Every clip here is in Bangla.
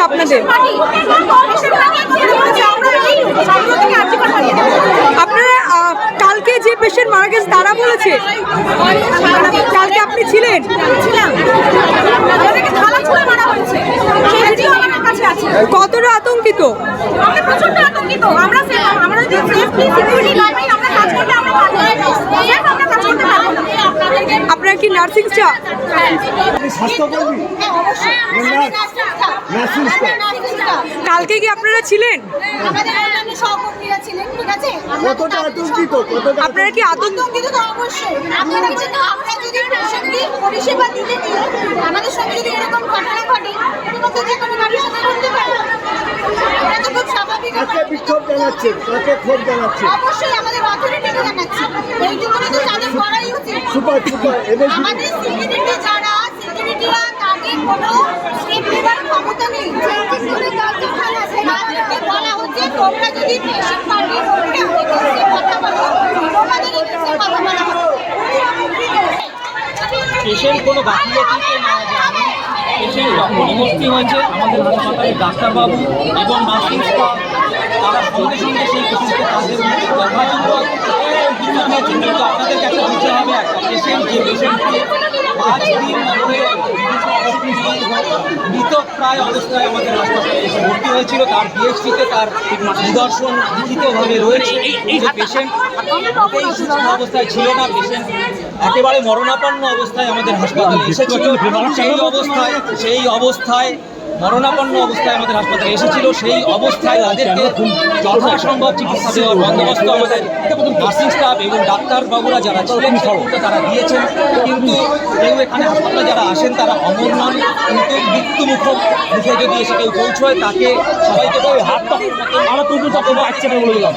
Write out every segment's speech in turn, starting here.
আপনাদের? আপনারা কালকে যে পেশেন্ট মারা গেছে তারা বলেছে? কালকে আপনি ছিলেন? কতটা আতঙ্কিত? আমরা আমরা safe- আমরা যদি safely security না পাই, আমরা কাজ করতে আমরা পারব না। Safe আমরা কাজ করতে পারব না। আপনার কি নার্সিং স্টাফ হ্যাঁ। কালকে কি আপনারা ছিলেন? আপনারা কি আতঙ্ক আতঙ্কিত অবশ্যই। আমরা যদি পরিষেবা দিতে আমাদের সঙ্গে যদি এরকম বিক্ষোভ জানাচ্ছে কাকে ক্ষোভ জানাচ্ছে। অবশ্যই আমাদের অথরিটিকে জানাচ্ছি। এইটুকুনি তো তাদের করাই উচিত। সুপার সুপার এদের আমাদের সিকিউরিটি যারা সিকিউরিটিরা তাদের কোনো স্টেপ নেবার ক্ষমতা নেই। সিকিউরিটি গার্ড যেখানে আছে তাদেরকে বলা হচ্ছে তোমরা যদি পেশেন্ট পার্টি তোমরা এগেন্সে কথা বলো তোমাদের এগেন্সে কথা বলা হবে পেশেন্ট কোনো গাফিলতিতে না পেশেন্ট যখনই ভর্তি হয়েছে আমাদের হাসপাতালের ডাক্তারবাবু এবং নার্সিং স্টাফ তারা সঙ্গে সঙ্গে সেই কিন্তু আপনাদের কাছে হবে একটা পেশেন্ট যে পেশেন্টকে পাঁচ দিন ধরে মৃত প্রায় অবস্থায় আমাদের হাসপাতালে এসে ভর্তি হয়েছিল। তার বিএসটিতে তার নিদর্শন লিখিতভাবে রয়েছে। পেশেন্ট সুস্থ অবস্থায় ছিল না। পেশেন্ট একেবারে মরণাপন্ন অবস্থায় আমাদের হাসপাতালে এসেছিল। সেই অবস্থায় সেই অবস্থায় মরণাপন্ন অবস্থায় আমাদের হাসপাতালে এসেছিল। সেই অবস্থায় তাদেরকে যথাসম্ভব চিকিৎসা দেওয়ার বন্দোবস্ত আমাদের নার্সিং স্টাফ এবং ডাক্তারবাবুরা যারা ছিলেন সেগুলো তারা দিয়েছেন। কিন্তু কেউ এখানে হাসপাতালে যারা আসেন তারা অমর নন। কিন্তু মৃত্যু মুখ মুখে যদি এসে কেউ পৌঁছয় তাকে সবাইকে বলে হাত আমরা তাকে বাচ্চা বলে দিলাম।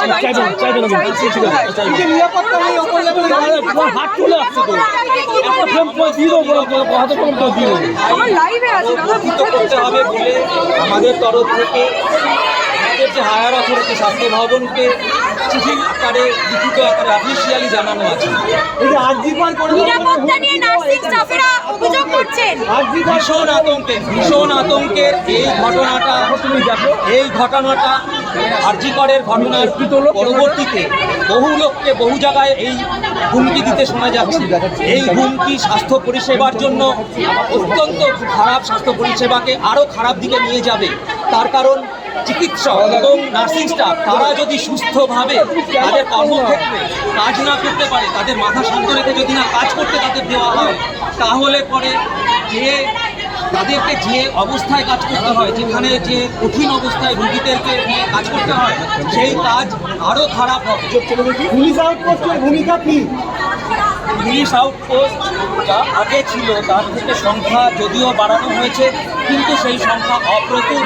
আছে চাইবে না চাইবে না নিরাপত্তা নেই হাত আসছে তো। একটা ফ্রেম দিয়ে দেবো হাতে ফ্রেম দিয়ে দেবো আমার লাইভে আছে হবে বলে আমাদের তরফ থেকে আমাদের যে হায়ার অথরিটি স্বাস্থ্য ভবনকে চিঠি আকারে লিখিত আকারে অফিসিয়ালি জানানো আছে। এই যে আরজিকর করে নিরাপত্তা নিয়ে নার্সিং স্টাফেরা অভিযোগ করছেন। ভীষণ আতঙ্কে ভীষণ আতঙ্কের এই ঘটনাটা এই ঘটনাটা আর্জিকরের ঘটনার পরবর্তীতে বহু লোককে বহু জায়গায় এই হুমকি দিতে শোনা যাচ্ছে। এই হুমকি স্বাস্থ্য পরিষেবার জন্য অত্যন্ত খারাপ স্বাস্থ্য পরিষেবাকে আরও খারাপ দিকে নিয়ে যাবে। তার কারণ চিকিৎসক এবং নার্সিং স্টাফ, তারা যদি সুস্থভাবে তাদের কর্মক্ষেত্রে কাজ না করতে পারে, তাদের মাথা শান্ত রেখে যদি না কাজ করতে তাদের দেওয়া হয়, তাহলে পরে যে তাদেরকে যে অবস্থায় কাজ করতে হয় যেখানে যে কঠিন অবস্থায় রুগীদেরকে নিয়ে কাজ করতে হয় সেই কাজ আরও খারাপ হবে। পুলিশ আউটপোস্টের ভূমিকা কি? পুলিশ আউটপোস্ট যা আগে ছিল তার থেকে সংখ্যা যদিও বাড়ানো হয়েছে কিন্তু সেই সংখ্যা অপ্রতুল।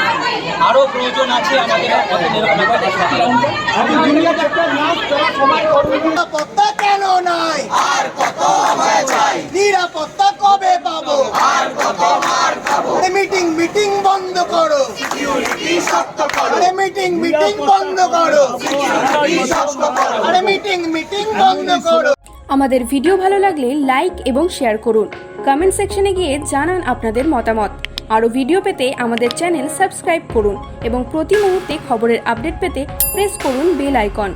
আরও প্রয়োজন আছে আমাদের পথে এরকম একটা হাসপাতাল আমি দুনিয়াতে একটা নার্স তারা সবাই কর্মী নিরাপত্তা কেন নাই আর কত আমায় চাই নিরাপত্তা কবে পাবো আর কত মার খাব মিটিং মিটিং বন্ধ করো শক্ত করো। আরে মিটিং মিটিং বন্ধ করো। বিষাক্ত করো। আরে মিটিং মিটিং বন্ধ করো। আমাদের ভিডিও ভালো লাগলে লাইক এবং শেয়ার করুন। কমেন্ট সেকশনে গিয়ে জানান আপনাদের মতামত। আরও ভিডিও পেতে আমাদের চ্যানেল সাবস্ক্রাইব করুন এবং প্রতি মুহূর্তে খবরের আপডেট পেতে প্রেস করুন বেল আইকন।